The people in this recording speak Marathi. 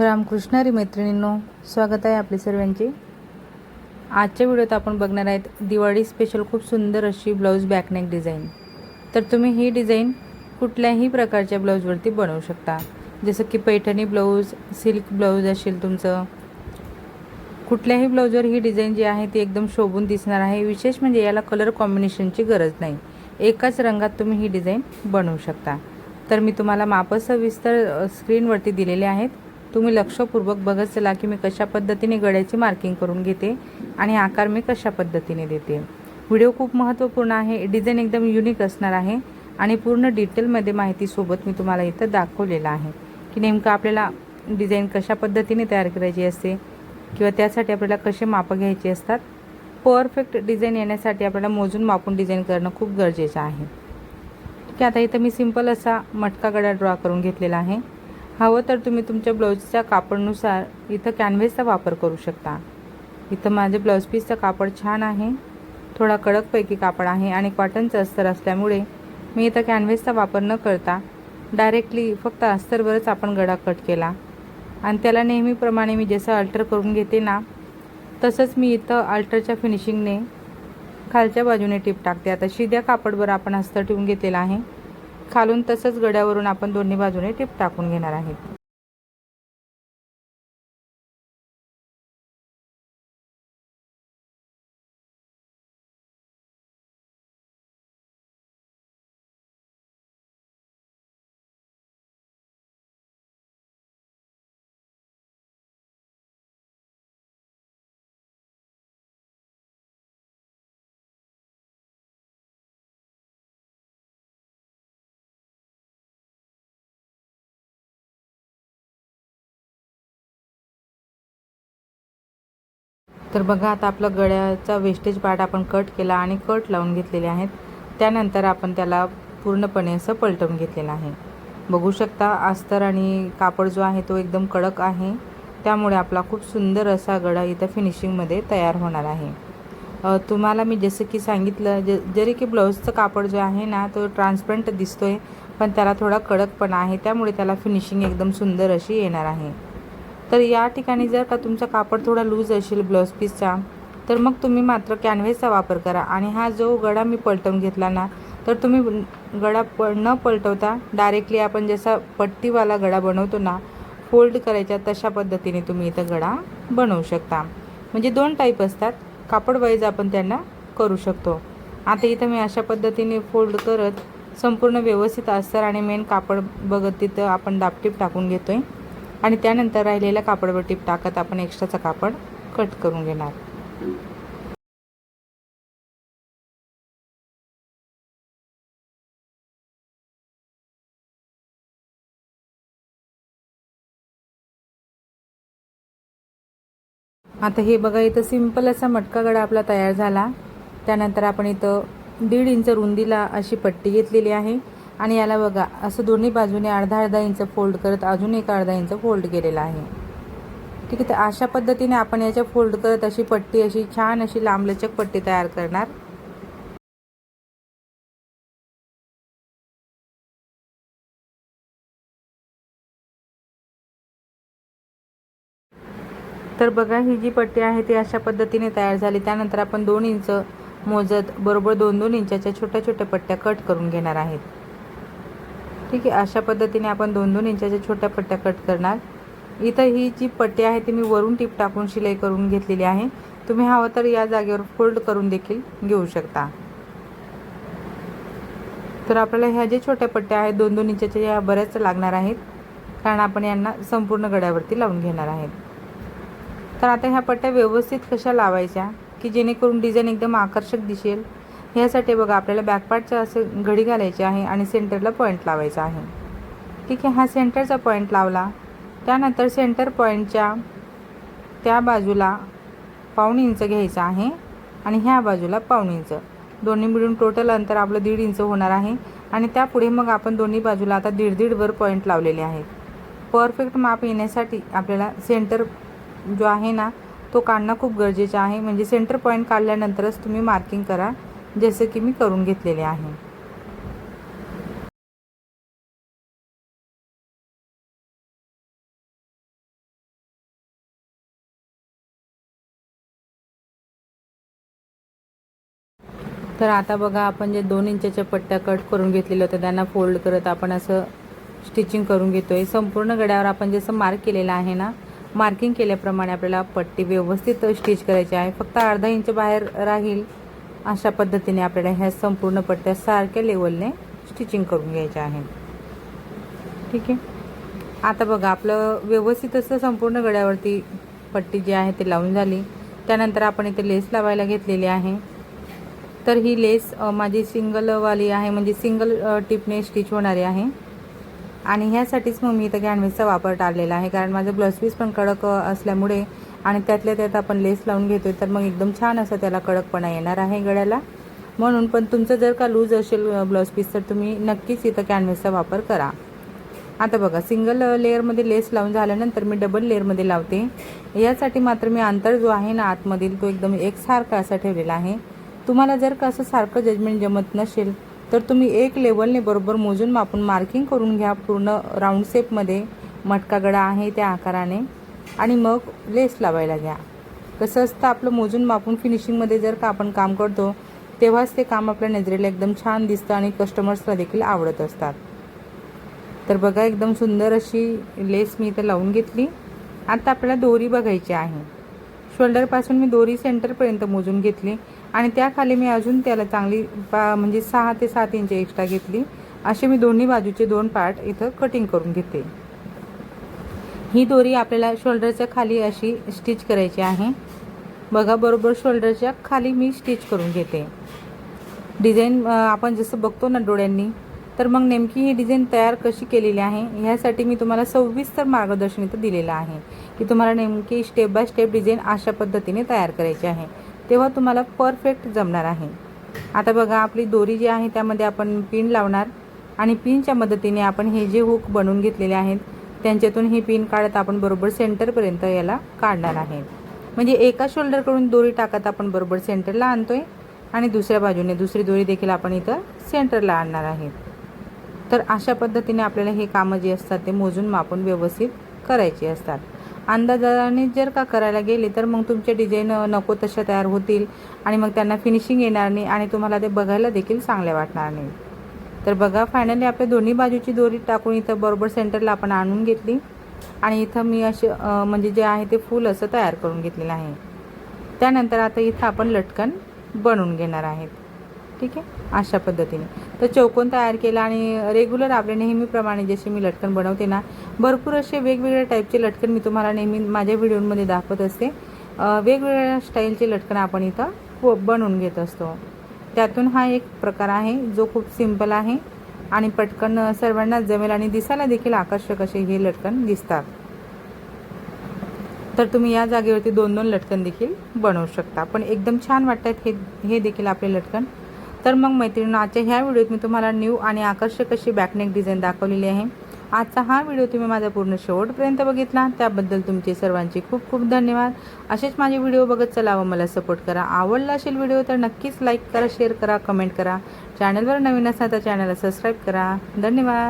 रामकृष्णारी मैत्रिणींनो स्वागत आहे आपले सर्वांचे. आजच्या व्हिडिओत आपण बघणार आहेत दिवाळी स्पेशल खूप सुंदर अशी ब्लाऊज बॅकनेक डिझाईन तर तुम्ही ही डिझाईन कुठल्याही प्रकारच्या ब्लाऊजवरती बनवू शकता. जसं की पैठणी ब्लाऊज सिल्क ब्लाऊज असेल तुमचं. कुठल्याही ब्लाऊजवर ही डिझाईन जी आहे ती एकदम शोभून दिसणार आहे. विशेष म्हणजे याला कलर कॉम्बिनेशनची गरज नाही. एकाच रंगात तुम्ही ही डिझाईन बनवू शकता. तर मी तुम्हाला मापसविस्तर सविस्तर स्क्रीनवरती दिलेले आहेत. तुम्ही लक्षपूर्वक बघत चला की मी कशा पद्धतीने गळ्याची मार्किंग करून घेते आणि आकार मी कशा पद्धतीने देते. व्हिडिओ खूप महत्त्वपूर्ण आहे. डिझाईन एकदम युनिक असणार आहे आणि पूर्ण डिटेलमध्ये माहितीसोबत मी तुम्हाला इथं दाखवलेलं आहे की नेमकं आपल्याला डिझाईन कशा पद्धतीने तयार करायची असते किंवा त्यासाठी आपल्याला कसे मापं घ्यायचे असतात. परफेक्ट डिझाईन येण्यासाठी आपल्याला मोजून मापून डिझाईन करणं खूप गरजेचं आहे. ठीक आहे आता इथं मी सिंपल असा मटका गडा ड्रॉ करून घेतलेला आहे. हवं तर तुम्ही तुमच्या ब्लाऊजच्या कापडनुसार इथं कॅनव्हेसचा वापर करू शकता. इथं माझे ब्लाऊज पीसचं कापड छान आहे. थोडा कडकपैकी कापड आहे आणि कॉटनचं अस्तर असल्यामुळे मी इथं कॅनव्हेसचा वापर न करता डायरेक्टली फक्त अस्तरवरच आपण गडा कट केला. आणि त्याला नेहमीप्रमाणे मी जसं अल्टर करून घेते ना तसंच मी इथं अल्टरच्या फिनिशिंगने खालच्या बाजूने टीप टाकते. आता शिद्या कापडवर आपण अस्तर ठेवून घेतलेला आहे. खालून तसंच गड्यावरून आपण दोन्ही बाजूने टिप टाकून घेणार आहे. तर बघा आता आपलं गळ्याचा वेस्टेज पार्ट आपण कट केला आणि कट लावून घेतलेले आहेत. त्यानंतर आपण त्याला पूर्णपणे असं पलटवून घेतलेलं आहे. बघू शकता अस्तर आणि कापड जो आहे तो एकदम कडक आहे. त्यामुळे आपला खूप सुंदर असा गळा इथं फिनिशिंगमध्ये तयार होणार आहे. तुम्हाला मी जसं की सांगितलं ज जरी की ब्लाऊजचं कापड जो आहे ना तो ट्रान्सपरंट दिसतो आहे पण त्याला थोडा कडकपणा आहे. त्यामुळे त्याला फिनिशिंग एकदम सुंदर अशी येणार आहे. तर या ठिकाणी जर का तुमचा कापड थोडा लूज असेल ब्लाऊज पीसचा तर मग तुम्ही मात्र कॅनव्हेसचा वापर करा. आणि हा जो गळा मी पलटवून घेतला ना तर तुम्ही गळा प न पलटवता डायरेक्टली आपण जसा पट्टीवाला गळा बनवतो ना फोल्ड करायच्या तशा पद्धतीने तुम्ही इथं गळा बनवू शकता. म्हणजे दोन टाईप असतात. कापड वाईज आपण त्यांना करू शकतो. आता इथं मी अशा पद्धतीने फोल्ड करत संपूर्ण व्यवस्थित अस्तर आणि मेन कापड बघत तिथं आपण दापटीप टाकून घेतो आहे आणि त्यानंतर राहिलेल्या कापडवर टीप टाकत आपण एक्स्ट्राचं कापड कट करून घेणार. आता हे बघा इथं सिंपल असा मटका गडा आपला तयार झाला. त्यानंतर आपण इथं दीड इंच रुंदीला अशी पट्टी घेतलेली आहे. आणि याला बघा असं दोन्ही बाजूने अर्धा अर्धा इंच फोल्ड करत अजून एक अर्धा इंच फोल्ड केलेला आहे. ठीक आहे तर अशा पद्धतीने आपण याच्या फोल्ड करत अशी पट्टी अशी छान अशी लांबलचक पट्टी तयार करणार. तर बघा ही जी पट्टी आहे ती अशा पद्धतीने तयार झाली. त्यानंतर आपण दोन इंच मोजत बरोबर दोन दोन इंचाच्या छोट्या छोट्या पट्ट्या कट करून घेणार आहेत. ठीक आहे अशा पद्धतीने आपण दोन दोन इंचाच्या छोट्या पट्ट्या कट करणार. इथं ही जी पट्टी आहे ती मी वरून टीप टाकून शिलाई करून घेतलेली आहे. तुम्ही हवं तर या जागेवर फोल्ड करून देखील घेऊ शकता. तर आपल्याला ह्या ज्या छोट्या पट्ट्या आहेत दोन दोन इंचाच्या या बऱ्याच लागणार आहेत. कारण आपण यांना संपूर्ण गड्यावरती लावून घेणार आहेत. तर आता ह्या पट्ट्या व्यवस्थित कशा लावायच्या की जेणेकरून डिझाईन एकदम आकर्षक दिसेल. ह्यासाठी बघा आपल्याला बॅकपार्टचं असं घडी घालायची आहे आणि सेंटरला पॉईंट लावायचा आहे. ठीक आहे हा सेंटरचा पॉईंट लावला. त्यानंतर सेंटर पॉईंटच्या त्या बाजूला पाऊण इंच घ्यायचं आहे आणि ह्या बाजूला पाऊण इंच. दोन्ही मिळून टोटल अंतर आपलं दीड इंच होणार आहे आणि त्यापुढे मग आपण दोन्ही बाजूला आता दीड दीडवर पॉईंट लावलेले आहेत. परफेक्ट माप येण्यासाठी आपल्याला सेंटर जो आहे ना तो काढणं खूप गरजेचं आहे. म्हणजे सेंटर पॉईंट काढल्यानंतरच तुम्ही मार्किंग करा. जसे की मी करून घेतलेले आहे. तर आता बघा आपण जे दोन इंचाच्या पट्ट्या कट करून घेतलेल्या होत्या त्यांना फोल्ड करत आपण असं स्टिचिंग करून घेतोय. संपूर्ण गड्यावर आपण जसं मार्क केलेलं आहे ना मार्किंग केल्याप्रमाणे आपल्याला पट्टी व्यवस्थित स्टिच करायची आहे. फक्त अर्धा इंच बाहेर राहील. अशा पद्धतीने आपल्याला ह्या संपूर्ण पट्ट्या सारख्या लेवलने स्टिचिंग करून घ्यायच्या आहेत. ठीक आहे? आता बघा आपलं व्यवस्थित असं संपूर्ण गळ्यावरती पट्टी जी आहे ती लावून झाली. त्यानंतर आपण इथे लेस लावायला घेतलेली आहे. तर ही लेस माझी सिंगलवाली आहे म्हणजे सिंगल टिपने स्टिच होणारी आहे. आणि ह्यासाठीच मग मी इथं गॅनवेसचा वापर टाळलेला आहे. कारण माझं ब्लाऊज पीस पण कडक असल्यामुळे आणि त्यातल्या त्यात आपण लेस लावून घेतोय तर मग एकदम छान असं त्याला कडकपणा येणार आहे गळ्याला. म्हणून पण तुमचं जर का लूज असेल ब्लाऊज पीस तर तुम्ही नक्कीच इथं कॅनव्हसचा वापर करा. आता बघा सिंगल लेअरमध्ये लेस लावून झाल्यानंतर मी डबल लेअरमध्ये लावते. यासाठी मात्र मी अंतर जो आहे ना आतमधील तो एकदम एकसारखा असा ठेवलेला आहे. तुम्हाला जर का असं सारखं जजमेंट जमत नसेल तर तुम्ही एक लेवलने बरोबर मोजून मापून मार्किंग करून घ्या. पूर्ण राऊंड शेपमध्ये मटका गडा आहे त्या आकाराने. आणि मग लेस लावायला घ्या. कसं असतं आपलं मोजून मापून फिनिशिंगमध्ये जर का आपण काम करतो तेव्हाच ते काम आपल्या नजरेला एकदम छान दिसतं आणि कस्टमर्सला देखील आवडत असतात. तर बघा एकदम सुंदर अशी लेस मी इथं लावून घेतली. आता आपल्याला दोरी बघायची आहे. शोल्डरपासून मी दोरी सेंटरपर्यंत मोजून घेतली. आणि त्याखाली मी अजून त्याला चांगली पा म्हणजे सहा ते सात इंच एक्स्ट्रा घेतली. असे मी दोन्ही बाजूचे दोन पार्ट इथं कटिंग करून घेते. ही दोरी आपल्याला शोल्डरच्या खाली अशी स्टिच करायची आहे. बघा बरोबर शोल्डरच्या खाली मी स्टिच करून घेते. डिझाईन आपण जसं बघतो ना डोळ्यांनी तर मग नेमकी ही डिझाईन तयार कशी केलेली आहे ह्यासाठी मी तुम्हाला सविस्तर मार्गदर्शन इथं दिलेलं आहे की तुम्हाला नेमकी स्टेप बाय स्टेप डिझाईन अशा पद्धतीने तयार करायची आहे. तेव्हा तुम्हाला परफेक्ट जमणार आहे. आता बघा आपली दोरी जी आहे त्यामध्ये आपण पिन लावणार आणि पिनच्या मदतीने आपण हे जे हुक बनवून घेतलेले आहेत त्यांच्यातून ही पिन काढत आपण बरोबर सेंटरपर्यंत याला काढणार आहे. म्हणजे एका शोल्डरकडून दोरी टाकत आपण बरोबर सेंटरला आणतोय आणि दुसऱ्या बाजूने दुसरी दोरी देखील आपण इथं सेंटरला आणणार आहे. तर अशा पद्धतीने आपल्याला हे कामं जी असतात ते मोजून मापून व्यवस्थित करायची असतात. अंदाजाने जर का करायला गेले तर मग तुमचे डिझाईन नको तशा तयार होतील आणि मग त्यांना फिनिशिंग येणार नाही आणि तुम्हाला ते बघायला देखील चांगले वाटणार नाही. तर बघा फायनली आपल्या दोन्ही बाजूची दोरी टाकून इथं बरोबर सेंटरला आपण आणून घेतली. आणि इथं मी असे म्हणजे जे आहे ते फूल असं तयार करून घेतलेलं आहे. त्यानंतर आता इथं आपण लटकन बनवून घेणार आहेत. ठीक आहे? अशा पद्धतीने. तर चौकोन तयार केला आणि रेग्युलर आपल्या नेहमीप्रमाणे जसे मी लटकन बनवते ना भरपूर असे वेगवेगळ्या टाईपचे लटकन मी तुम्हाला नेहमी माझ्या व्हिडिओमध्ये दाखवत असते. वेगवेगळ्या स्टाईलचे लटकन आपण इथं बनवून घेत असतो. त्यातून हा एक प्रकार आहे जो खूप सिंपल आहे आणि पटकन सर्वांना जमेल आणि दिसायला देखील आकर्षक असे हे लटकन दिसतात. तर तुम्ही या जागेवरती दोन दोन लटकन देखील बनवू शकता. पण एकदम छान वाटतात हे हे देखील आपले लटकन. तर मग मैत्रिणी आजच्या ह्या व्हिडिओत मी तुम्हाला न्यू आणि आकर्षक अशी बॅकनेक डिझाईन दाखवलेली आहे. आजचा हा व्हिडिओ तुम्ही माझा पूर्ण शेवटपर्यंत बघितला. त्याबद्दल तुमचे सर्वांचे खूप खूप धन्यवाद. असेच माझे व्हिडिओ बघत चला व मला सपोर्ट करा. आवडला असेल व्हिडिओ तर नक्कीच लाईक करा शेअर करा कमेंट करा. चॅनलवर नवीन असाल तर चॅनलला सबस्क्राईब करा. धन्यवाद.